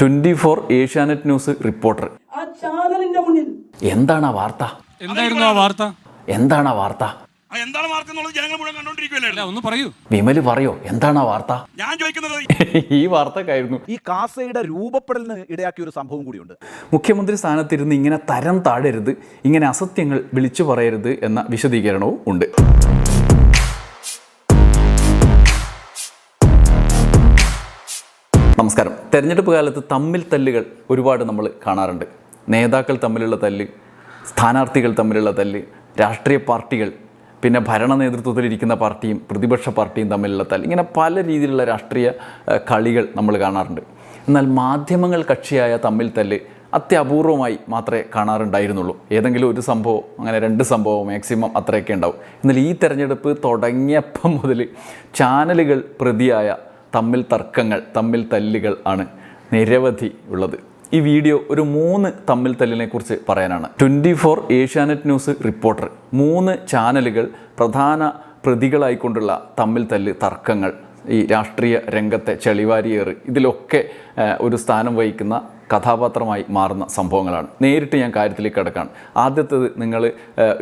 Twenty four Asianet news reporter. ആ ചാനലിന്റെ മുന്നിൽ. എന്താണ് ആ വാർത്ത? എന്തായിരുന്നു ആ വാർത്ത? എന്താണ് ആ വാർത്ത? എന്താണ് വാർത്ത എന്നുള്ളത് ജനങ്ങൾ മുഴുവൻ അല്ല ഒന്ന് പറയൂ. വിമൽ പറയോ? എന്താണ് ആ വാർത്ത? ഞാൻ ചോദിക്കുന്നത് ഈ വാർത്തക്കായിരുന്നു ഈ കാസയുടെ രൂപപ്പെടലിന് ഇടയാക്കിയ ഒരു സംഭവം കൂടിയുണ്ട്. മുഖ്യമന്ത്രി സ്ഥാനത്തിരുന്ന് ഇങ്ങനെ തരം താഴരുത് ഇങ്ങനെ അസത്യങ്ങൾ വിളിച്ചു പറയരുത് എന്ന വിശദീകരണവും ഉണ്ട്. നമസ്കാരം. തെരഞ്ഞെടുപ്പ് കാലത്ത് തമ്മിൽ തല്ലുകൾ ഒരുപാട് നമ്മൾ കാണാറുണ്ട്. നേതാക്കൾ തമ്മിലുള്ള തല്ല് സ്ഥാനാർത്ഥികൾ തമ്മിലുള്ള തല്ല് രാഷ്ട്രീയ പാർട്ടികൾ പിന്നെ ഭരണ നേതൃത്വത്തിലിരിക്കുന്ന പാർട്ടിയും പ്രതിപക്ഷ പാർട്ടിയും തമ്മിലുള്ള തല്ല് ഇങ്ങനെ പല രീതിയിലുള്ള രാഷ്ട്രീയ കളികൾ നമ്മൾ കാണാറുണ്ട്. എന്നാൽ മാധ്യമങ്ങൾ കക്ഷിയായ തമ്മിൽ തല്ല് അത്യപൂർവമായി മാത്രമേ കാണാറുണ്ടായിരുന്നുള്ളൂ. ഏതെങ്കിലും ഒരു സംഭവം അങ്ങനെ രണ്ട് സംഭവം മാക്സിമം അത്രയൊക്കെ ഉണ്ടാവും. എന്നാൽ ഈ തെരഞ്ഞെടുപ്പ് തുടങ്ങിയപ്പം മുതൽ ചാനലുകൾ പ്രതിയായ തമ്മിൽ തർക്കങ്ങൾ തമ്മിൽ തല്ലുകൾ ആണ് നിരവധി ഉള്ളത്. ഈ വീഡിയോ ഒരു മൂന്ന് തമ്മിൽ തല്ലിനെ കുറിച്ച് പറയാനാണ്. Twenty four Asianet news reporter. മൂന്ന് ചാനലുകൾ പ്രധാന പ്രതികളായിക്കൊണ്ടുള്ള തമ്മിൽ തല്ല് തർക്കങ്ങൾ. ഈ രാഷ്ട്രീയ രംഗത്തെ ചെളിവാരിയേറ് ഇതിലൊക്കെ ഒരു സ്ഥാനം വഹിക്കുന്ന കഥാപാത്രമായി മാറുന്ന സംഭവങ്ങളാണ്. നേരിട്ട് ഞാൻ കാര്യത്തിലേക്ക് കിടക്കാണ്. ആദ്യത്തേത് നിങ്ങൾ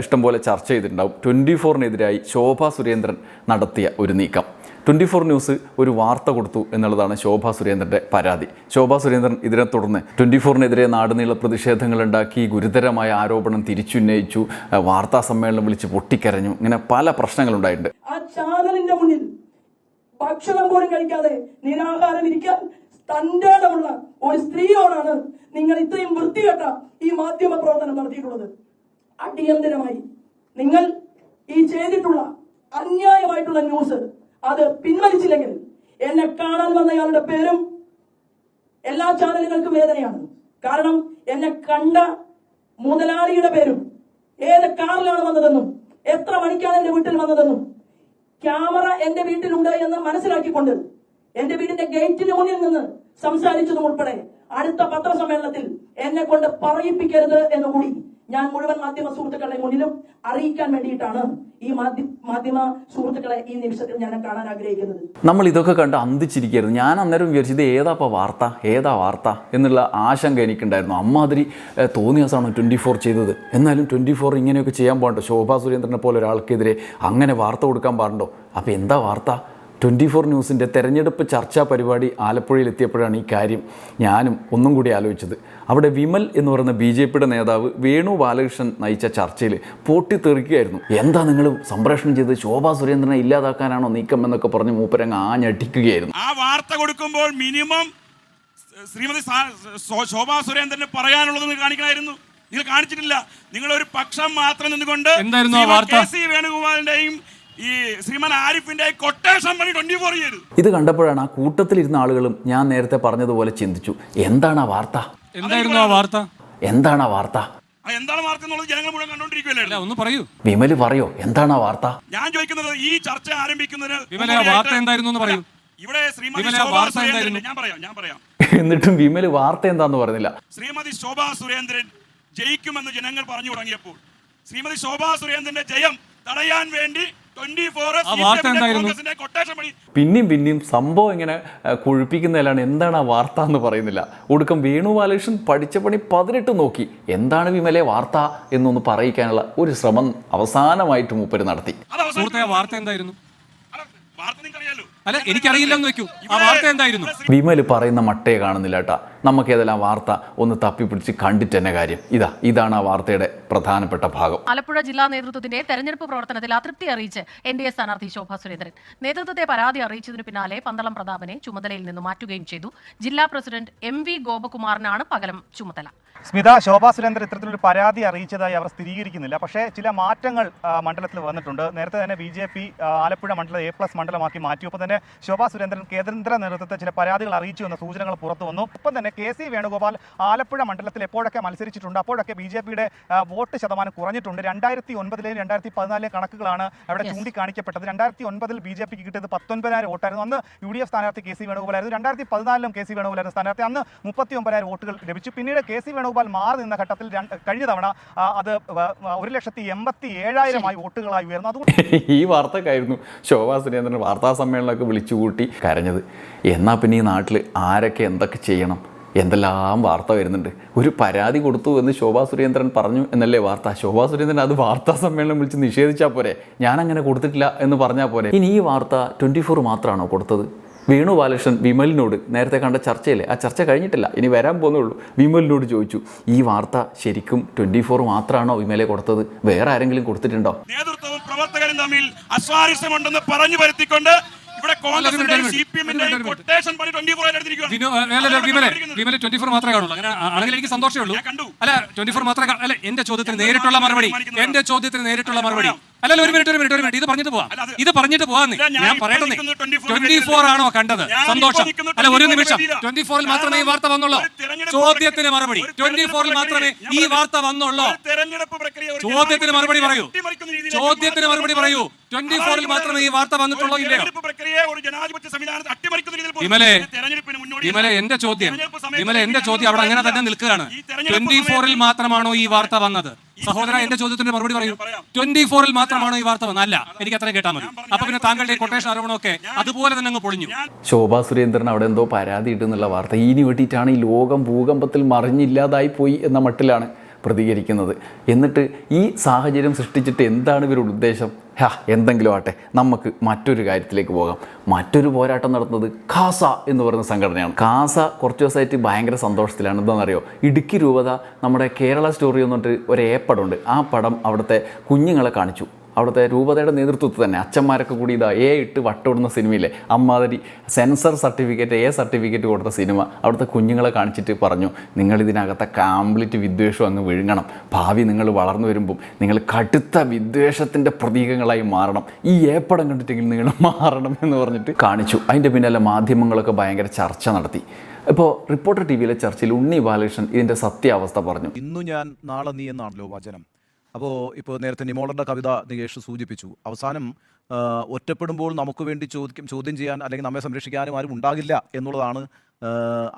ഇഷ്ടംപോലെ ചർച്ച ചെയ്തിട്ടുണ്ടാവും. ട്വന്റി ഫോറിനെതിരായി ശോഭ സുരേന്ദ്രൻ നടത്തിയ ഒരു നീക്കം. ട്വന്റി ഫോർ ന്യൂസ് ഒരു വാർത്ത കൊടുത്തു എന്നുള്ളതാണ് ശോഭ സുരേന്ദ്രന്റെ പരാതി. ശോഭ സുരേന്ദ്രൻ ഇതിനെ തുടർന്ന് ട്വന്റി ഫോറിനെതിരെ നാടുനീള പ്രതിഷേധങ്ങൾ ഉണ്ടാക്കി ഗുരുതരമായ ആരോപണം തിരിച്ചുന്നയിച്ചു വാർത്താ സമ്മേളനം വിളിച്ച് പൊട്ടിക്കരഞ്ഞു ഇങ്ങനെ പല പ്രശ്നങ്ങളുണ്ടായിട്ടുണ്ട്. ആ ചാനലിന്റെ മുന്നിൽ ഭക്ഷണം പോലും കഴിക്കാതെ നിരാഹാരം ഇരിക്കാൻ തന്റെ ഒരു സ്ത്രീയോടാണ് നിങ്ങൾ ഇത്രയും വൃത്തികെട്ട ഈ മാധ്യമ പ്രവർത്തനം നടത്തിയിട്ടുള്ളത്. അടിയന്തരമായി നിങ്ങൾ ഈ ചെയ്തിട്ടുള്ള അന്യായമായിട്ടുള്ള ന്യൂസ് അത് പിൻവലിച്ചില്ലെങ്കിൽ എന്നെ കാണാൻ വന്നയാളുടെ പേരും എല്ലാ ചാനലുകൾക്കും വേദനയാണ്. കാരണം എന്നെ കണ്ട മുതലാളിയുടെ പേരും ഏത് കാറിലാണ് വന്നതെന്നും എത്ര മണിക്കാണ് എന്റെ വീട്ടിൽ വന്നതെന്നും ക്യാമറ എന്റെ വീട്ടിലുണ്ട് എന്ന് മനസ്സിലാക്കിക്കൊണ്ട് എന്റെ വീടിന്റെ ഗേറ്റിന് മുന്നിൽ നിന്ന് സംസാരിച്ചതും ഉൾപ്പെടെ അടുത്ത പത്രസമ്മേളനത്തിൽ എന്നെ കൊണ്ട് പറയിപ്പിക്കരുത് എന്ന് കൂടി ഞാൻ മുഴുവൻ മാധ്യമ സുഹൃത്തുക്കളുടെ മുന്നിലും അറിയിക്കാൻ വേണ്ടിയിട്ടാണ് ഈ മാധ്യമ സുഹൃത്തുക്കളെ ഈ നിമിഷത്തിൽ ഞാൻ കാണാൻ ആഗ്രഹിക്കുന്നത്. നമ്മൾ ഇതൊക്കെ കണ്ട് അന്തിച്ചിരിക്കുന്നു ഞാൻ അന്നേരം വിചാരിച്ചത് ഏതാപ്പാ വാർത്ത? ഏതാ വാർത്ത? എന്നുള്ള ആശങ്ക എനിക്കുണ്ടായിരുന്നു. അമ്മാതിരി ഏഹ്, തോന്നിയ ദിവസമാണ് ട്വന്റി ഫോർ ചെയ്തത്. എന്നാലും ട്വന്റി ഫോർ ഇങ്ങനെയൊക്കെ ചെയ്യാൻ പാടുണ്ടോ? ശോഭാ സുരേന്ദ്രനെ പോലെ ഒരാൾക്കെതിരെ അങ്ങനെ വാർത്ത കൊടുക്കാൻ പാടുണ്ടോ? അപ്പോൾ എന്താ വാർത്ത? ട്വന്റി ഫോർ ന്യൂസിന്റെ തെരഞ്ഞെടുപ്പ് ചർച്ചാ പരിപാടി ആലപ്പുഴയിൽ എത്തിയപ്പോഴാണ് ഈ കാര്യം ഞാനും ഒന്നും കൂടി ആലോചിച്ചത്. അവിടെ വിമൽ എന്ന് പറയുന്ന ബി ജെ പിയുടെ നേതാവ് വേണു ബാലകൃഷ്ണൻ നയിച്ച ചർച്ചയിൽ പൊട്ടിത്തെറിക്കുകയായിരുന്നു. എന്താ നിങ്ങൾ സംപ്രേഷണം ചെയ്ത് ശോഭാ സുരേന്ദ്രനെ ഇല്ലാതാക്കാനാണോ നീക്കം എന്നൊക്കെ പറഞ്ഞ് മൂപ്പരങ്ങ് ആഞ്ഞടിക്കുകയായിരുന്നു. ആ വാർത്ത കൊടുക്കുമ്പോൾ മിനിമം ശ്രീമതി ശോഭാ സുരേന്ദ്രന് പറയാനുള്ളത് നിങ്ങൾ കാണിക്കണമായിരുന്നു. നിങ്ങൾ കാണിച്ചിട്ടില്ല. നിങ്ങൾ ഒരു പക്ഷം മാത്രം നിന്നുകൊണ്ട് എന്തായിരുന്നു ആ വാർത്ത? കെ സി വേണുഗോപാലിന്റെയും ഈ ശ്രീമാൻ ആരിഫിന്റെയും കൊട്ടേഷൻ പണി ട്വന്റി ഫോർ ചെയ്തു. ഇത് കണ്ടപ്പോഴാണ് ആ കൂട്ടത്തിലിരുന്ന ആളുകളും ഞാൻ നേരത്തെ പറഞ്ഞതുപോലെ ചിന്തിച്ചു. എന്താണ് ആ വാർത്ത? എന്തായിരുന്നു ആ വാർത്ത? എന്താണ് ആ വാർത്ത? ആ എന്താണ് വാർത്ത എന്നുള്ളത് ജനങ്ങൾ മുഴുവൻ അല്ല കണ്ടോണ്ടിരിക്കുവല്ലായിരുന്നു ഒന്ന് പറയൂ. വിമൽ പറയോ എന്താണ് ആ വാർത്ത? ഞാൻ ചോദിക്കുന്നത് ഈ ചർച്ച ആരംഭിക്കുന്നതിന് വിമലെ, ആ വാർത്ത എന്തായിരുന്നു എന്ന് പറയൂ. ഇവിടെ ശ്രീമതി വിമലെ, ആ ശോഭാ വാർത്ത സുരേന്ദ്രൻ എന്തായിരുന്നു? ഞാൻ പറയാം ഞാൻ പറയാം. എന്നിട്ടും വിമൽ വാർത്ത എന്താന്ന് പറഞ്ഞില്ല. ശ്രീമതി ശോഭാ സുരേന്ദ്രൻ ജയിക്കുമെന്ന് ജനങ്ങൾ പറഞ്ഞു തുടങ്ങിയപ്പോൾ ശ്രീമതി ശോഭാ സുരേന്ദ്രന്റെ ജയം തടയാൻ വേണ്ടി പിന്നെയും പിന്നെയും സംഭവം ഇങ്ങനെ കുഴിപ്പിക്കുന്നതിലാണ് എന്താണ് ആ വാർത്ത എന്ന് പറയുന്നില്ല. ഒടുക്കം വേണു ബാലകൃഷ്ണൻ പഠിച്ച പണി പതിനെട്ട് നോക്കി. എന്താണ് വിമലെ വാർത്ത എന്നൊന്ന് പറയിക്കാനുള്ള ഒരു ശ്രമം അവസാനമായിട്ട് മൂപ്പര് നടത്തി. വാർത്ത എന്തായിരുന്നു? അല്ല, എനിക്കറിയില്ലെന്ന് വെക്കൂ ആ വാർത്ത എന്തായിരുന്നു? പറയുന്ന മട്ടയെ കാണുന്നില്ല കേട്ടാ. നമുക്ക് ഏതെല്ലാം വാർത്ത ഒന്ന് തപ്പിപ്പിടിച്ച് കണ്ടിട്ട് തന്നെ കാര്യം. ഇതാ ഇതാണ് ആ വാർത്തയുടെ പ്രധാനപ്പെട്ട ഭാഗം. ആലപ്പുഴ ജില്ലാ നേതൃത്വത്തിന്റെ തെരഞ്ഞെടുപ്പ് പ്രവർത്തനത്തിൽ അതൃപ്തി അറിയിച്ച് എൻ ഡി എ സ്ഥാനാർത്ഥി ശോഭാ സുരേന്ദ്രൻ. നേതൃത്വത്തെ പരാതി അറിയിച്ചതിനു പിന്നാലെ പന്തളം പ്രതാപനെ ചുമതലയിൽ നിന്ന് മാറ്റുകയും ചെയ്തു. ജില്ലാ പ്രസിഡന്റ് എം വി ഗോപകുമാറിനാണ് പകരം ചുമതല. സ്മിത ശോഭാ സുരേന്ദ്രൻ ഇത്തരത്തിലൊരു പരാതി അറിയിച്ചതായി അവർ സ്ഥിരീകരിക്കുന്നില്ല. പക്ഷേ ചില മാറ്റങ്ങൾ മണ്ഡലത്തിൽ വന്നിട്ടുണ്ട്. നേരത്തെ തന്നെ ബി ജെ പി ആലപ്പുഴ മണ്ഡലം എ പ്ലസ് മണ്ഡലമാക്കി മാറ്റി. ഒപ്പം തന്നെ ശോഭാ സുരേന്ദ്രൻ കേന്ദ്ര നേതൃത്വത്തെ ചില പരാതികൾ അറിയിച്ചു എന്ന സൂചനകൾ പുറത്തു വന്നു. ഒപ്പം തന്നെ കെ സി വേണുഗോപാൽ ആലപ്പുഴ മണ്ഡലത്തിൽ എപ്പോഴൊക്കെ മത്സരിച്ചിട്ടുണ്ട്? അപ്പോഴൊക്കെ ബി ജെ പിയുടെ വോട്ട് ശതമാനം കുറഞ്ഞിട്ടുണ്ട്. രണ്ടായിരത്തി ഒൻപതിലെയും രണ്ടായിരത്തി പതിനാലിലെ കണക്കുകളാണ് അവിടെ ചൂണ്ടിക്കാണിക്കപ്പെട്ടത്. രണ്ടായിരത്തി ഒൻപതിൽ ബി ജെ പിക്ക് കിട്ടിയത് പത്തൊൻപതിനായിരം വോട്ടായിരുന്നു. അന്ന് യു ഡി എഫ് സ്ഥാനാർത്ഥി കെ സി വേണുഗോപാലായിരുന്നു. രണ്ടായിരത്തി പതിനാലിലും കെ സി വേണുഗോപാലായിരുന്നു സ്ഥാനാർത്ഥി. അന്ന് മുപ്പത്തി ഒമ്പതിനായിരം വോട്ടുകൾ ലഭിച്ചു. പിന്നീട് കെ സി വേണുഗോപാൽ മാറി നിന്ന ഘട്ടത്തിൽ കഴിഞ്ഞ തവണ അത് ഒരു ലക്ഷത്തി എൺപത്തി ഏഴായിരമായി വോട്ടുകളായി ഉയർന്നു. അതുകൊണ്ട് ഈ വാർത്തക്കായിരുന്നു ശോഭാ സുരേന്ദ്രൻ വാർത്താ സമ്മേളനമൊക്കെ വിളിച്ചുകൂട്ടി കരഞ്ഞത്. എന്നാൽ പിന്നെ ഈ നാട്ടിൽ ആരൊക്കെ എന്തൊക്കെ ചെയ്യണം? എന്തെല്ലാം വാർത്ത വരുന്നുണ്ട്? ഒരു പരാതി കൊടുത്തു എന്ന് ശോഭാ സുരേന്ദ്രൻ പറഞ്ഞു എന്നല്ലേ വാർത്ത? ശോഭാ സുരേന്ദ്രൻ അത് വാർത്താ സമ്മേളനം വിളിച്ച് നിഷേധിച്ചാൽ പോരെ? ഞാൻ അങ്ങനെ കൊടുത്തിട്ടില്ല എന്ന് പറഞ്ഞാൽ പോരെ? ഇനി ഈ വാർത്ത ട്വന്റി ഫോർ മാത്രമാണോ കൊടുത്തത്? വേണു ബാലകൃഷ്ണൻ വിമലിനോട് നേരത്തെ കണ്ട ചർച്ചയില്ലേ? ആ ചർച്ച കഴിഞ്ഞിട്ടില്ല. ഇനി വരാൻ പോകുന്നുള്ളൂ. വിമലിനോട് ചോദിച്ചു ഈ വാർത്ത ശരിക്കും ട്വന്റി ഫോർ മാത്രമാണോ വിമലെ കൊടുത്തത്? വേറെ ആരെങ്കിലും കൊടുത്തിട്ടുണ്ടോ? നേതൃത്വവും പ്രവർത്തകരും തമ്മിൽ അസ്വാരസ്യമുണ്ടെന്ന് പറഞ്ഞു വരുത്തിക്കൊണ്ട് ഇവിടെ മാത്രമേ കാണുള്ളൂ. അങ്ങനെ ആണെങ്കിൽ എനിക്ക് സന്തോഷമേ ഉള്ളൂ. അല്ല ട്വന്റി ഫോർ മാത്രമേ അല്ല എന്റെ ചോദ്യത്തിന് നേരിട്ടുള്ള മറുപടി? എന്റെ ചോദ്യത്തിന് നേരിട്ടുള്ള മറുപടി. അല്ലല്ല ഒരു മിനിറ്റ് ഒരു മിനിറ്റ് ഒരു മിനിറ്റ്. ഇത് പറഞ്ഞിട്ട് പോവാം. ഇത് പറഞ്ഞിട്ട് പോവാന്ന് ഞാൻ പറയട്ടെ 24 ട്വന്റി ഫോർ ആണോ കണ്ടത്? സന്തോഷം. അല്ല ഒരു നിമിഷം. ട്വന്റി ഫോറിൽ മാത്രമേ ഈ വാർത്ത വന്നുള്ളൂ. ചോദ്യത്തിന് മറുപടി. ട്വന്റി ഫോറിൽ മാത്രമേ ഈ വാർത്ത വന്നുള്ളൂ. ചോദ്യത്തിന് മറുപടി പറയൂ. ചോദ്യത്തിന് മറുപടി പറയൂ. ട്വന്റി ഫോറിൽ മാത്രമേ ഈ വാർത്ത വന്നിട്ടുള്ളൂ ഇല്ലേ ഇല്ലയോ? ഇമലെ. വിമലെ വിമലെ എന്റെ ചോദ്യം. ഇമലെ വിമലെ എന്റെ ചോദ്യം അവിടെ അങ്ങനെ തന്നെ നിൽക്കുകയാണ്. ട്വന്റി ഫോറിൽ മാത്രമാണോ ഈ വാർത്ത വന്നത്? സഹോദര എന്റെ ചോദ്യത്തിന്റെ മറുപടി പറയൂ. ട്വന്റി ഫോറിൽ മാത്രമാണ് ഈ വാർത്ത വന്നല്ല അല്ല എനിക്ക് അത്രയും കേട്ടാൽ മതി. അപ്പൊ പിന്നെ താങ്കളുടെ കൊട്ടേഷൻ ആരോപണമൊക്കെ അതുപോലെ തന്നെ അങ്ങ് പൊളിഞ്ഞു. ശോഭാ സുരേന്ദ്രൻ അവിടെ എന്തോ പരാതി ഇട്ടെന്നുള്ള വാർത്ത. ഇനി വേണ്ടിയിട്ടാണ് ഈ ലോകം ഭൂകമ്പത്തിൽ മറിഞ്ഞില്ലാതായി പോയി എന്ന മട്ടിലാണ്. പ്രതികരിക്കുന്നത്. എന്നിട്ട് ഈ സാഹചര്യം സൃഷ്ടിച്ചിട്ട് എന്താണ് ഇവരുടെ ഉദ്ദേശം? ഹാ എന്തെങ്കിലും ആട്ടെ നമുക്ക് മറ്റൊരു കാര്യത്തിലേക്ക് പോകാം. മറ്റൊരു പോരാട്ടം നടത്തുന്നത് കാസ എന്ന് പറയുന്ന സംഘടനയാണ്. കാസ കുറച്ച് ദിവസമായിട്ട് ഭയങ്കര സന്തോഷത്തിലാണ്. എന്താണെന്നറിയോ? ഇടുക്കി രൂപത നമ്മുടെ കേരള സ്റ്റോറി എന്ന് പറഞ്ഞിട്ട് ഒരു പടമുണ്ട് ആ പടം അവിടുത്തെ കുഞ്ഞുങ്ങളെ കാണിച്ചു. അവിടുത്തെ രൂപതയുടെ നേതൃത്വത്തിൽ തന്നെ അച്ഛന്മാരൊക്കെ കൂടി ഇതാ എ ഇട്ട് വട്ടോടുന്ന സിനിമയിലെ അമ്മാതിരി സെൻസർ സർട്ടിഫിക്കറ്റ് എ സർട്ടിഫിക്കറ്റ് കൊടുത്ത സിനിമ അവിടുത്തെ കുഞ്ഞുങ്ങളെ കാണിച്ചിട്ട് പറഞ്ഞു നിങ്ങൾ ഇതിനകത്തെ കംപ്ലീറ്റ് വിദ്വേഷം അങ്ങ് വിഴുങ്ങണം. ഭാവി നിങ്ങൾ വളർന്നു വരുമ്പം നിങ്ങൾ കടുത്ത വിദ്വേഷത്തിന്റെ പ്രതീകങ്ങളായി മാറണം. ഈ ഏപ്പടം കണ്ടിട്ടെങ്കിലും നിങ്ങൾ മാറണം എന്ന് പറഞ്ഞിട്ട് കാണിച്ചു. അതിന്റെ പിന്നാലെ മാധ്യമങ്ങളൊക്കെ ഭയങ്കര ചർച്ച നടത്തി. ഇപ്പോൾ റിപ്പോർട്ടർ ടി വിയിലെ ചർച്ചയിൽ ഉണ്ണി ബാലകൃഷ്ണൻ ഇതിന്റെ സത്യാവസ്ഥ പറഞ്ഞു. ഇന്നു ഞാൻ നാളെ നീ എന്നാണല്ലോ വചനം? അപ്പോൾ ഇപ്പോൾ നേരത്തെ നിമോളറുടെ കവിത നികേഷ് സൂചിപ്പിച്ചു. അവസാനം ഒറ്റപ്പെടുമ്പോൾ നമുക്ക് വേണ്ടി ചോദിക്കും ചോദ്യം ചെയ്യാൻ അല്ലെങ്കിൽ നമ്മെ സംരക്ഷിക്കാനും ആരും ഉണ്ടാകില്ല എന്നുള്ളതാണ്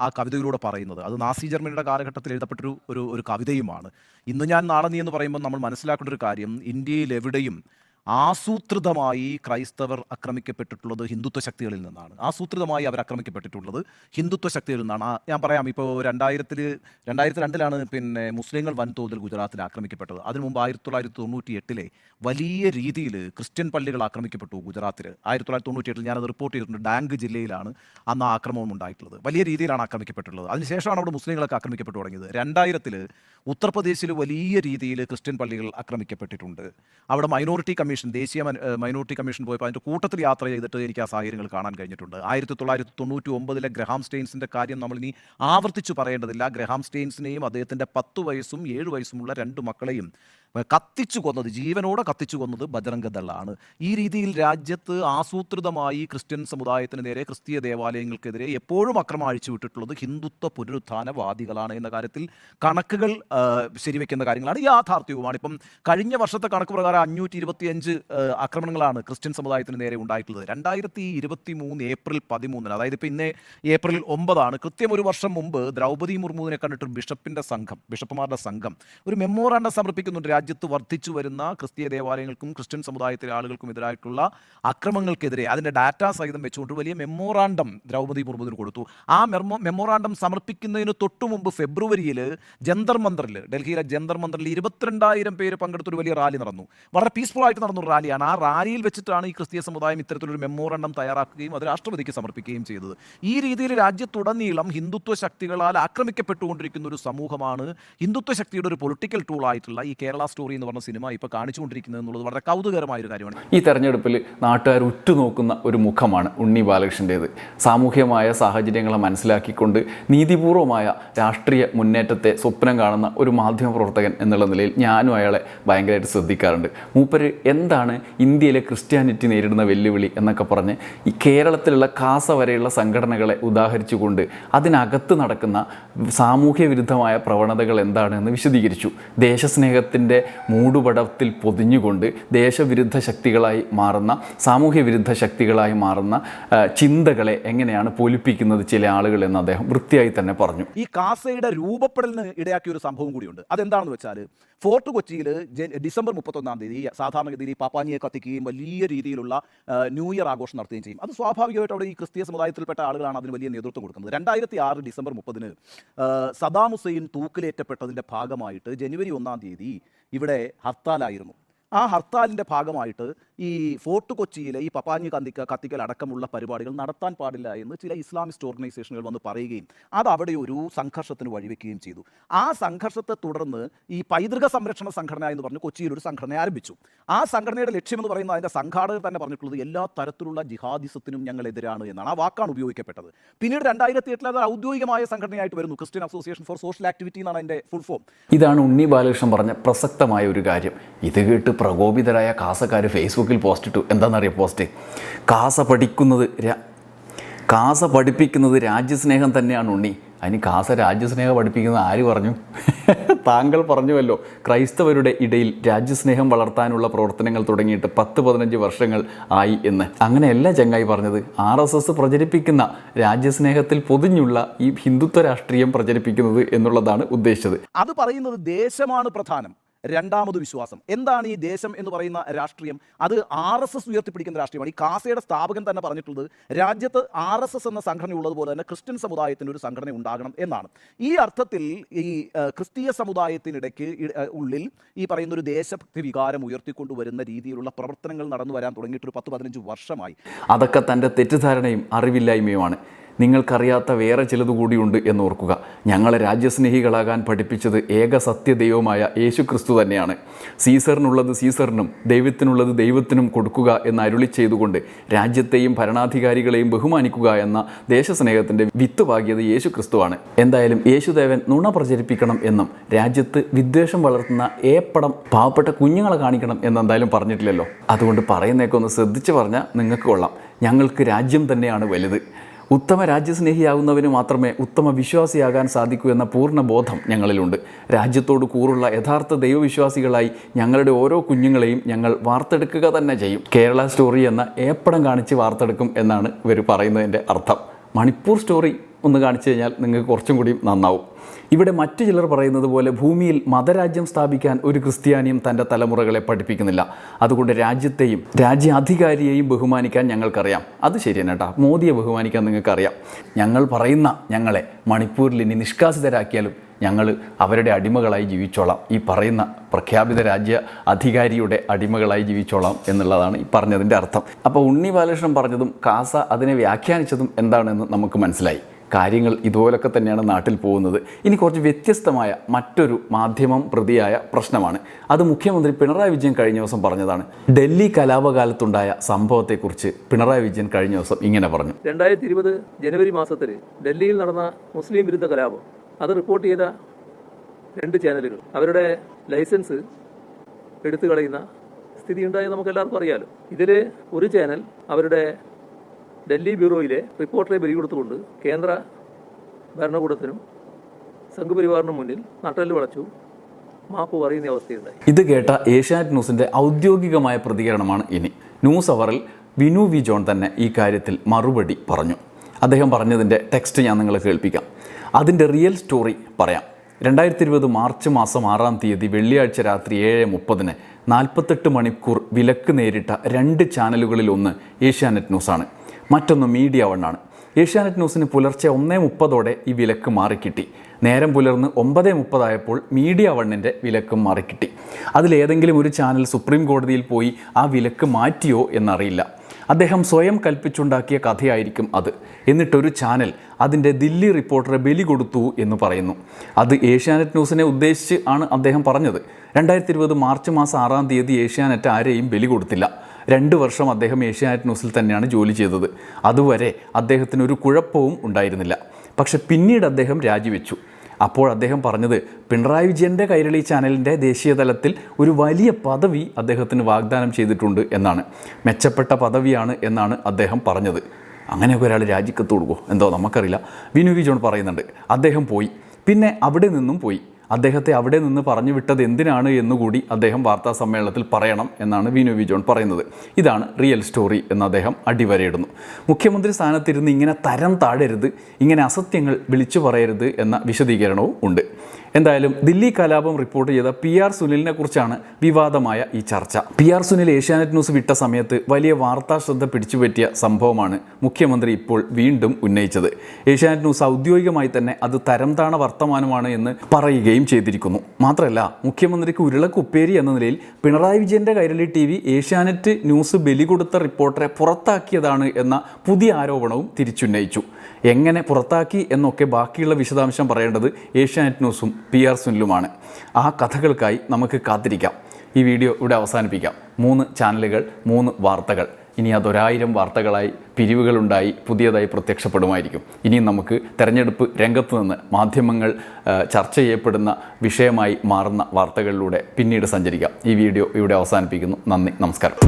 ആ, കവിതയിലൂടെ പറയുന്നത്. അത് നാസി ജർമ്മനിയുടെ കാലഘട്ടത്തിൽ എഴുതപ്പെട്ടൊരു ഒരു ഒരു കവിതയുമാണ്. ഇന്ന് ഞാൻ നാളെ നീ എന്ന് പറയുമ്പോൾ നമ്മൾ മനസ്സിലാക്കേണ്ട ഒരു കാര്യം ഇന്ത്യയിൽ എവിടെയും ആസൂത്രിതമായി ക്രൈസ്തവർ ആക്രമിക്കപ്പെട്ടിട്ടുള്ളത് ഹിന്ദുത്വ ശക്തികളിൽ നിന്നാണ്. ആസൂത്രിതമായി അവർ ആക്രമിക്കപ്പെട്ടിട്ടുള്ളത് ഹിന്ദുത്വ ശക്തികളിൽ നിന്നാണ്. ഞാൻ പറയാം ഇപ്പോൾ രണ്ടായിരത്തിൽ രണ്ടായിരത്തി രണ്ടിലാണ് പിന്നെ മുസ്ലിങ്ങൾ വൻതോതിൽ ഗുജറാത്തിൽ ആക്രമിക്കപ്പെട്ടത്. അതിനു മുമ്പ് ആയിരത്തി തൊള്ളായിരത്തി തൊണ്ണൂറ്റി എട്ടിലെ വലിയ രീതിയിൽ ക്രിസ്ത്യൻ പള്ളികൾ ആക്രമിക്കപ്പെട്ടു ഗുജറാത്തിൽ ആയിരത്തി തൊള്ളായിരത്തി തൊണ്ണൂറ്റി എട്ടിൽ ഞാനത് റിപ്പോർട്ട് ചെയ്തിട്ടുണ്ട്. ഡാങ്ക് ജില്ലയിലാണ് അന്ന് ആക്രമണം ഉണ്ടായിട്ടുള്ളത്. വലിയ രീതിയിലാണ് ആക്രമിക്കപ്പെട്ടുള്ളത് അതിനുശേഷമാണ് അവിടെ മുസ്ലിങ്ങളൊക്കെ ആക്രമിക്കപ്പെട്ടു തുടങ്ങിയത്. രണ്ടായിരത്തിൽ ഉത്തർപ്രദേശിൽ വലിയ രീതിയിൽ ക്രിസ്ത്യൻ പള്ളികൾ ആക്രമിക്കപ്പെട്ടിട്ടുണ്ട്. അവിടെ മൈനോറിറ്റി ദേശീയ മൈനോറിറ്റി കമ്മീഷൻ പോയപ്പോൾ അതിന്റെ കൂട്ടത്തിൽ യാത്ര ചെയ്തിട്ട് എനിക്ക് ആ സാഹചര്യങ്ങൾ കാണാൻ കഴിഞ്ഞിട്ടുണ്ട്. ആയിരത്തി തൊള്ളായിരത്തി തൊണ്ണൂറ്റി ഒമ്പതിലെ ഗ്രഹാം സ്റ്റെയിൻസിന്റെ കാര്യം നമ്മൾ ഇനി ആവർത്തിച്ചു പറയേണ്ടതില്ല. ഗ്രഹാം സ്റ്റെയിൻസിനെയും അദ്ദേഹത്തിന്റെ പത്ത് വയസ്സും ഏഴ് വയസ്സുമുള്ള രണ്ട് മക്കളെയും കത്തിച്ചു കൊന്നത് ജീവനോടെ കത്തിച്ചു കൊന്നത് ബജറംഗ ദളാണ് ഈ രീതിയിൽ രാജ്യത്ത് ആസൂത്രിതമായി ക്രിസ്ത്യൻ സമുദായത്തിന് നേരെ ക്രിസ്തീയ ദേവാലയങ്ങൾക്കെതിരെ എപ്പോഴും അക്രമം അഴിച്ചുവിട്ടിട്ടുള്ളത് ഹിന്ദുത്വ പുനരുത്ഥാനവാദികളാണ് എന്ന കാര്യത്തിൽ കണക്കുകൾ ശരിവെക്കുന്ന കാര്യങ്ങളാണ് യാഥാർത്ഥ്യവുമാണ്. ഇപ്പം കഴിഞ്ഞ വർഷത്തെ കണക്ക് പ്രകാരം അഞ്ഞൂറ്റി ഇരുപത്തിയഞ്ച് ആക്രമണങ്ങളാണ് ക്രിസ്ത്യൻ സമുദായത്തിന് നേരെ ഉണ്ടായിട്ടുള്ളത്. രണ്ടായിരത്തി ഇരുപത്തി മൂന്ന് ഏപ്രിൽ പതിമൂന്നിന് അതായത് ഇപ്പം ഇന്ന് ഏപ്രിൽ ഒമ്പതാണ് കൃത്യം ഒരു വർഷം മുമ്പ് ദ്രൗപദി മുർമുവിനെ കണ്ടിട്ട് ബിഷപ്പിന്റെ സംഘം ബിഷപ്പുമാരുടെ സംഘം ഒരു മെമ്മോറാണ്ടം സമർപ്പിക്കുന്നുണ്ട് രാജ്യത്ത് വർദ്ധിച്ചു വരുന്ന ക്രിസ്തീയ ദേവാലയങ്ങൾക്കും ക്രിസ്ത്യൻ സമുദായത്തിലെ ആളുകൾക്കും എതിരായിട്ടുള്ള അക്രമങ്ങൾക്കെതിരെ അതിന്റെ ഡാറ്റ സഹിതം വെച്ചുകൊണ്ട് വലിയ മെമ്മോറാണ്ടം ദ്രൗപദി മുർമുദിന് കൊടുത്തു. ആ മെമ്മോ മെമ്മോറാണ്ടം സമർപ്പിക്കുന്നതിന് തൊട്ടു മുമ്പ് ഫെബ്രുവരിയിൽ ജന്തർ മന്ദറിൽ ഡൽഹിയിലെ ജന്തർ മന്ദറിൽ ഇരുപത്തിരണ്ടായിരം പേര് പങ്കെടുത്തൊരു വലിയ റാലി നടന്നു. വളരെ പീസ്ഫുൾ ആയിട്ട് നടന്നൊരു റാലിയാണ്. ആ റാലിയിൽ വെച്ചിട്ടാണ് ഈ ക്രിസ്തീയ സമുദായം ഇത്തരത്തിലൊരു മെമ്മോറാണ്ടം തയ്യാറാക്കുകയും അത് രാഷ്ട്രപതിക്ക് സമർപ്പിക്കുകയും ചെയ്തത്. ഈ രീതിയിൽ രാജ്യത്തുടനീളം ഹിന്ദുത്വ ശക്തികളാൽ ആക്രമിക്കപ്പെട്ടുകൊണ്ടിരിക്കുന്ന ഒരു സമൂഹമാണ് ഹിന്ദുത്വ ശക്തിയുടെ ഒരു പൊളിറ്റിക്കൽ ടൂൾ ആയിട്ടുള്ള ഈ കേരള സ്റ്റോറി എന്ന് പറഞ്ഞ സിനിമ ഇപ്പോൾ കാണിച്ചുകൊണ്ടിരിക്കുന്നത് എന്നുള്ളത് വളരെ കൗതുകരമായ ഒരു കാര്യമാണ്. ഈ തെരഞ്ഞെടുപ്പിൽ നാട്ടുകാർ ഉറ്റുനോക്കുന്ന ഒരു മുഖമാണ് ഉണ്ണി ബാലകൃഷ്ണന്റേത്. സാമൂഹ്യമായ സാഹചര്യങ്ങളെ മനസ്സിലാക്കിക്കൊണ്ട് നീതിപൂർവമായ രാഷ്ട്രീയ മുന്നേറ്റത്തെ സ്വപ്നം കാണുന്ന ഒരു മാധ്യമ പ്രവർത്തകൻ എന്നുള്ള നിലയിൽ ഞാനും അയാളെ ഭയങ്കരമായിട്ട് ശ്രദ്ധിക്കാറുണ്ട്. മൂപ്പര് എന്താണ് ഇന്ത്യയിലെ ക്രിസ്ത്യാനിറ്റി നേരിടുന്ന വെല്ലുവിളി എന്നൊക്കെ പറഞ്ഞ് ഈ കേരളത്തിലുള്ള കാസ വരെയുള്ള സംഘടനകളെ ഉദാഹരിച്ചുകൊണ്ട് അതിനകത്ത് നടക്കുന്ന സാമൂഹ്യ വിരുദ്ധമായ പ്രവണതകൾ എന്താണെന്ന് വിശദീകരിച്ചു. ദേശസ്നേഹത്തിന്റെ മൂടുപടത്തിൽ പൊതിഞ്ഞുകൊണ്ട് ദേശവിരുദ്ധ ശക്തികളായി മാറുന്ന സാമൂഹ്യ വിരുദ്ധ ശക്തികളായി മാറുന്ന ചിന്തകളെ എങ്ങനെയാണ് പൊലിപ്പിക്കുന്നത് ചില ആളുകൾ എന്ന് അദ്ദേഹം വൃത്തിയായി തന്നെ പറഞ്ഞു. ഈ കാസയുടെ രൂപപ്പെടലിന് ഇടയാക്കിയ ഒരു സംഭവം കൂടിയുണ്ട്. അതെന്താണെന്ന് വെച്ചാൽ ഫോർട്ട് കൊച്ചിയിൽ ഡിസംബർ മുപ്പത്തൊന്നാം തീയതി സാധാരണഗതിയിൽ ഈ പാപ്പാനിയെ കത്തിക്കുകയും വലിയ രീതിയിലുള്ള ന്യൂ ഇയർ ആഘോഷം നടത്തുകയും ചെയ്യും. അത് സ്വാഭാവികമായിട്ട് അവിടെ ഈ ക്രിസ്തീയ സമുദായത്തിൽപ്പെട്ട ആളുകളാണ് അതിന് വലിയ നേതൃത്വം കൊടുക്കുന്നത്. രണ്ടായിരത്തി ആറ് ഡിസംബർ മുപ്പതിന് സദാം ഹുസൈൻ തൂക്കിലേറ്റപ്പെട്ടതിന്റെ ഭാഗമായിട്ട് ജനുവരി ഒന്നാം തീയതി ഇവിടെ ഹർത്താലായിരുന്നു. ആ ഹർത്താലിന്റെ ഭാഗമായിട്ട് ഈ ഫോർട്ട് കൊച്ചിയിലെ ഈ പപ്പാഞ്ഞി കത്തിക്ക കത്തിക്കൽ അടക്കമുള്ള പരിപാടികൾ നടത്താൻ പാടില്ല എന്ന് ചില ഇസ്ലാമിസ്റ്റ് ഓർഗനൈസേഷനുകൾ വന്ന് പറയുകയും അത് അവിടെ ഒരു സംഘർഷത്തിന് വഴിവെക്കുകയും ചെയ്തു. ആ സംഘർഷത്തെ തുടർന്ന് ഈ പൈതൃക സംരക്ഷണ സംഘടന എന്ന് പറഞ്ഞ് കൊച്ചിയിൽ ഒരു സംഘടന ആരംഭിച്ചു. ആ സംഘടനയുടെ ലക്ഷ്യമെന്ന് പറയുന്നത് അതിന്റെ സംഘാടകർ തന്നെ പറഞ്ഞിട്ടുള്ളത് എല്ലാ തരത്തിലുള്ള ജിഹാദിസത്തിനും ഞങ്ങൾ എതിരാണ് എന്നാണ്. ആ വാക്കാണ് ഉപയോഗിക്കപ്പെട്ടത്. പിന്നീട് രണ്ടായിരത്തി എട്ടിൽ അത് ഔദ്യോഗികമായ സംഘടനയായിട്ട് വരുന്നു. Christian association for social activity എന്നാണ് അതിന്റെ ഫുൾ ഫോം. ഇതാണ് ഉണ്ണി ബാലകൃഷ്ണൻ പറഞ്ഞ പ്രസക്തമായ ഒരു കാര്യം. ഇത് കേട്ട് പ്രകോപിതരായ കാസക്കാർ ഫേസ്ബുക്കിൽ പോസ്റ്റ് ഇട്ടു. എന്താണെന്നറിയാം പോസ്റ്റ്? കാസ പഠിക്കുന്നത് കാസ പഠിപ്പിക്കുന്നത് രാജ്യസ്നേഹം തന്നെയാണ് ഉണ്ണി. അതിന് കാസ രാജ്യസ്നേഹം പഠിപ്പിക്കുന്നത് ആര് പറഞ്ഞു? താങ്കൾ പറഞ്ഞുവല്ലോ. ക്രൈസ്തവരുടെ ഇടയിൽ രാജ്യസ്നേഹം വളർത്താനുള്ള പ്രവർത്തനങ്ങൾ തുടങ്ങിയിട്ട് പത്ത് പതിനഞ്ച് വർഷങ്ങൾ ആയി എന്ന്. അങ്ങനെയല്ല ചങ്ങായി പറഞ്ഞത്. ആർ എസ് എസ് പ്രചരിപ്പിക്കുന്ന രാജ്യസ്നേഹത്തിൽ പൊതിഞ്ഞുള്ള ഈ ഹിന്ദുത്വ രാഷ്ട്രീയം പ്രചരിപ്പിക്കുന്നത് എന്നുള്ളതാണ് ഉദ്ദേശിച്ചത്. അത് പറയുന്നത് ദേശമാണ് പ്രധാനം. രണ്ടാമത് വിശ്വാസം. എന്താണ് ഈ ദേശം എന്ന് പറയുന്ന രാഷ്ട്രീയം? അത് ആർ എസ് എസ് ഉയർത്തിപ്പിടിക്കുന്ന രാഷ്ട്രീയമാണ്. ഈ കാസയുടെ സ്ഥാപകൻ തന്നെ പറഞ്ഞിട്ടുള്ളത് രാജ്യത്ത് ആർ എസ് എസ് എന്ന സംഘടന ഉള്ളതുപോലെ തന്നെ ക്രിസ്ത്യൻ സമുദായത്തിന് ഒരു സംഘടന ഉണ്ടാകണം എന്നാണ്. ഈ അർത്ഥത്തിൽ ഈ ക്രിസ്തീയ സമുദായത്തിനിടയ്ക്ക് ഉള്ളിൽ ഈ പറയുന്ന ഒരു ദേശഭക്തി വികാരം ഉയർത്തിക്കൊണ്ടുവരുന്ന രീതിയിലുള്ള പ്രവർത്തനങ്ങൾ നടന്നു വരാൻ തുടങ്ങിയിട്ട് ഒരു പത്ത് പതിനഞ്ച് വർഷമായി. അതൊക്കെ തന്റെ തെറ്റിദ്ധാരണയും അറിവില്ലായ്മയുമാണ്. നിങ്ങൾക്കറിയാത്ത വേറെ ചിലത് കൂടിയുണ്ട് എന്ന് ഓർക്കുക. ഞങ്ങളെ രാജ്യസ്നേഹികളാകാൻ പഠിപ്പിച്ചത് ഏക സത്യദൈവമായ യേശു ക്രിസ്തു തന്നെയാണ്. സീസറിനുള്ളത് സീസറിനും ദൈവത്തിനുള്ളത് ദൈവത്തിനും കൊടുക്കുക എന്ന് അരുളി ചെയ്തുകൊണ്ട് രാജ്യത്തെയും ഭരണാധികാരികളെയും ബഹുമാനിക്കുക എന്ന ദേശസ്നേഹത്തിന്റെ വിത്ത് പാകിയത് യേശു ക്രിസ്തുവാണ് എന്തായാലും യേശുദേവൻ നുണ പ്രചരിപ്പിക്കണം എന്നും രാജ്യത്ത് വിദ്വേഷം വളർത്തുന്ന ഏപ്പടം പാവപ്പെട്ട കുഞ്ഞുങ്ങളെ കാണിക്കണം എന്നെന്തായാലും പറഞ്ഞിട്ടില്ലല്ലോ. അതുകൊണ്ട് പറയുന്നേക്കൊന്ന് ശ്രദ്ധിച്ച് പറഞ്ഞാൽ നിങ്ങൾക്ക് കൊള്ളാം. ഞങ്ങൾക്ക് രാജ്യം തന്നെയാണ് വലുത്. ഉത്തമ രാജ്യസ്നേഹിയാകുന്നവന് മാത്രമേ ഉത്തമ വിശ്വാസിയാകാൻ സാധിക്കൂ എന്ന പൂർണ ബോധം ഞങ്ങളിലുണ്ട്. രാജ്യത്തോട് കൂറുള്ള യഥാർത്ഥ ദൈവവിശ്വാസികളായി ഞങ്ങളുടെ ഓരോ കുഞ്ഞുങ്ങളെയും ഞങ്ങൾ വാർത്തെടുക്കുക തന്നെ ചെയ്യും. കേരള സ്റ്റോറി എന്ന ഏപ്പടം കാണിച്ച് വാർത്തെടുക്കും എന്നാണ് ഇവർ പറയുന്നതിന്റെ അർത്ഥം. മണിപ്പൂർ സ്റ്റോറി ഒന്ന് കാണിച്ചു കഴിഞ്ഞാൽ നിങ്ങൾക്ക് കുറച്ചും കൂടി നന്നാവും. ഇവിടെ മറ്റു ചിലർ പറയുന്നത് പോലെ ഭൂമിയിൽ മതരാജ്യം സ്ഥാപിക്കാൻ ഒരു ക്രിസ്ത്യാനിയും തന്റെ തലമുറകളെ പഠിപ്പിക്കുന്നില്ല. അതുകൊണ്ട് രാജ്യത്തെയും രാജ്യാധികാരിയെയും ബഹുമാനിക്കാൻ ഞങ്ങൾക്കറിയാം. അത് ശരിയാണ് കേട്ടോ. മോദിയെ ബഹുമാനിക്കാൻ നിങ്ങൾക്കറിയാം. ഞങ്ങൾ പറയുന്ന ഞങ്ങളെ മണിപ്പൂരിൽ ഇനി നിഷ്കാസിതരാക്കിയാലും ഞങ്ങൾ അവരുടെ അടിമകളായി ജീവിച്ചോളാം. ഈ പറയുന്ന പ്രഖ്യാപിത രാജ്യ അധികാരിയുടെ അടിമകളായി ജീവിച്ചോളാം എന്നുള്ളതാണ് ഈ പറഞ്ഞതിന്റെ അർത്ഥം. അപ്പോൾ ഉണ്ണി ബാലകൃഷ്ണൻ പറഞ്ഞതും കാസ അതിനെ വ്യാഖ്യാനിച്ചതും എന്താണെന്ന് നമുക്ക് മനസ്സിലായി. കാര്യങ്ങൾ ഇതുപോലൊക്കെ തന്നെയാണ് നാട്ടിൽ പോകുന്നത്. ഇനി കുറച്ച് വ്യത്യസ്തമായ മറ്റൊരു മാധ്യമം പ്രതിയായ പ്രശ്നമാണ്. അത് മുഖ്യമന്ത്രി പിണറായി വിജയൻ കഴിഞ്ഞ ദിവസം പറഞ്ഞതാണ്. ഡൽഹി കലാപകാലത്തുണ്ടായ സംഭവത്തെക്കുറിച്ച് പിണറായി വിജയൻ കഴിഞ്ഞ ദിവസം ഇങ്ങനെ പറഞ്ഞു. രണ്ടായിരത്തി ഇരുപത് ജനുവരി മാസത്തിൽ ഡൽഹിയിൽ നടന്ന മുസ്ലിം വിരുദ്ധ കലാപം. അത് റിപ്പോർട്ട് ചെയ്ത രണ്ട് ചാനലുകൾ. അവരുടെ ലൈസൻസ് എടുത്തു കളയുന്ന സ്ഥിതി ഉണ്ടായി നമുക്ക് എല്ലാവർക്കും അറിയാലോ. ഇതിൽ ഒരു ചാനൽ അവരുടെ ഡൽഹി ബ്യൂറോയിലെ റിപ്പോർട്ടറെ ബലികൊടുത്തുകൊണ്ട് കേന്ദ്ര ഭരണകൂടത്തിനും സംഘപരിവാറിനും മുന്നിൽ നട്ടൽ വളച്ചു മാപ്പ് പറയുന്ന അവസ്ഥയുണ്ടായി. ഇത് കേട്ട ഏഷ്യാനെറ്റ് ന്യൂസിന്റെ ഔദ്യോഗികമായ പ്രതികരണമാണ് ഇനി. ന്യൂസ് അവറിൽ വിനു വി ജോൺ തന്നെ ഈ കാര്യത്തിൽ മറുപടി പറഞ്ഞു. അദ്ദേഹം പറഞ്ഞതിന്റെ ടെക്സ്റ്റ് ഞാൻ നിങ്ങളെ കേൾപ്പിക്കാം. അതിന്റെ റിയൽ സ്റ്റോറി പറയാം. രണ്ടായിരത്തി ഇരുപത് മാർച്ച് മാസം ആറാം തീയതി വെള്ളിയാഴ്ച രാത്രി ഏഴ് മുപ്പതിന് നാൽപ്പത്തെട്ട് മണിക്കൂർ വിലക്ക് നേരിട്ട രണ്ട് ചാനലുകളിൽ ഒന്ന് ഏഷ്യാനെറ്റ് ന്യൂസാണ്. മറ്റൊന്ന് മീഡിയ വണ്ണാണ്. ഏഷ്യാനെറ്റ് ന്യൂസിന് പുലർച്ചെ ഒന്നേ മുപ്പതോടെ ഈ വിലക്ക് മാറിക്കിട്ടി. നേരം പുലർന്ന് ഒമ്പതേ മുപ്പതായപ്പോൾ മീഡിയ വണ്ണിന്റെ വിലക്കും മാറിക്കിട്ടി. അതിലേതെങ്കിലും ഒരു ചാനൽ സുപ്രീം കോടതിയിൽ പോയി ആ വിലക്ക് മാറ്റിയോ എന്നറിയില്ല. അദ്ദേഹം സ്വയം കൽപ്പിച്ചുണ്ടാക്കിയ കഥയായിരിക്കും അത്. എന്നിട്ടൊരു ചാനൽ അതിന്റെ ദില്ലി റിപ്പോർട്ടറെ ബലി കൊടുത്തു എന്ന് പറയുന്നു. അത് ഏഷ്യാനെറ്റ് ന്യൂസിനെ ഉദ്ദേശിച്ച് ആണ് അദ്ദേഹം പറഞ്ഞത്. രണ്ടായിരത്തി ഇരുപത് മാർച്ച് മാസം ആറാം തീയതി ഏഷ്യാനെറ്റ് ആരെയും ബലി കൊടുത്തില്ല. രണ്ട് വർഷം അദ്ദേഹം ഏഷ്യാനെറ്റ് ന്യൂസിൽ തന്നെയാണ് ജോലി ചെയ്തത്. അതുവരെ അദ്ദേഹത്തിന് ഒരു കുഴപ്പവും ഉണ്ടായിരുന്നില്ല. പക്ഷെ പിന്നീട് അദ്ദേഹം രാജിവെച്ചു. അപ്പോൾ അദ്ദേഹം പറഞ്ഞത് പിണറായി വിജയന്റെ കൈരളി ചാനലിന്റെ ദേശീയ തലത്തിൽ ഒരു വലിയ പദവി അദ്ദേഹത്തിന് വാഗ്ദാനം ചെയ്തിട്ടുണ്ട് എന്നാണ്. മെച്ചപ്പെട്ട പദവിയാണ് എന്നാണ് അദ്ദേഹം പറഞ്ഞത്. അങ്ങനെയൊക്കെ ഒരാൾ രാജിക്കത്ത് കൊടുക്കുമോ എന്തോ നമുക്കറിയില്ല. വിനു വി ജോൺ പറയുന്നുണ്ട്. അദ്ദേഹം പോയി. പിന്നെ അവിടെ നിന്നും പോയി. അദ്ദേഹത്തെ അവിടെ നിന്ന് പറഞ്ഞു വിട്ടത് എന്തിനാണ് എന്നുകൂടി അദ്ദേഹം വാർത്താ സമ്മേളനത്തിൽ പറയണം എന്നാണ് വിനു വി ജോൺ പറയുന്നത്. ഇതാണ് റിയൽ സ്റ്റോറി എന്ന് അദ്ദേഹം അടിവരയിടുന്നു. മുഖ്യമന്ത്രി സ്ഥാനത്തിരുന്ന് ഇങ്ങനെ തരം താഴരുത് ഇങ്ങനെ അസത്യങ്ങൾ വിളിച്ചു പറയരുത് എന്ന വിശദീകരണവും ഉണ്ട്. എന്തായാലും ദില്ലി കലാപം റിപ്പോർട്ട് ചെയ്ത പി ആർ സുനിലിനെ കുറിച്ചാണ് വിവാദമായ ഈ ചർച്ച. P R Sunil Asianet news വിട്ട സമയത്ത് വലിയ വാർത്താ ശ്രദ്ധ പിടിച്ചുപറ്റിയ സംഭവമാണ് മുഖ്യമന്ത്രി ഇപ്പോൾ വീണ്ടും ഉന്നയിച്ചത്. ഏഷ്യാനെറ്റ് ന്യൂസ് ഔദ്യോഗികമായി തന്നെ അത് തരംതാണ വർത്തമാനമാണ് എന്ന് പറയുകയും ചെയ്തിരിക്കുന്നു. മാത്രമല്ല മുഖ്യമന്ത്രിക്ക് ഉരുളക്കുപ്പേരി എന്ന നിലയിൽ പിണറായി വിജയന്റെ Kairali T V Asianet news ബലി കൊടുത്ത റിപ്പോർട്ടറെ പുറത്താക്കിയതാണ് എന്ന പുതിയ ആരോപണവും തിരിച്ചുന്നയിച്ചു. എങ്ങനെ പുറത്താക്കി എന്നൊക്കെ ബാക്കിയുള്ള വിശദാംശം പറയേണ്ടത് ഏഷ്യാനെറ്റ് ന്യൂസും പി ആർ സുനിലുമാണ്. ആ കഥകൾക്കായി നമുക്ക് കാത്തിരിക്കാം. ഈ വീഡിയോ ഇവിടെ അവസാനിപ്പിക്കാം. മൂന്ന് ചാനലുകൾ മൂന്ന് വാർത്തകൾ. ഇനി അതൊരായിരം വാർത്തകളായി പിരിവുകളുണ്ടായി പുതിയതായി പ്രത്യക്ഷപ്പെടുമായിരിക്കും. ഇനിയും നമുക്ക് തെരഞ്ഞെടുപ്പ് രംഗത്ത് നിന്ന് മാധ്യമങ്ങൾ ചർച്ച ചെയ്യപ്പെടുന്ന വിഷയമായി മാറുന്ന വാർത്തകളിലൂടെ പിന്നീട് സഞ്ചരിക്കാം. ഈ വീഡിയോ ഇവിടെ അവസാനിപ്പിക്കുന്നു. നന്ദി. നമസ്കാരം.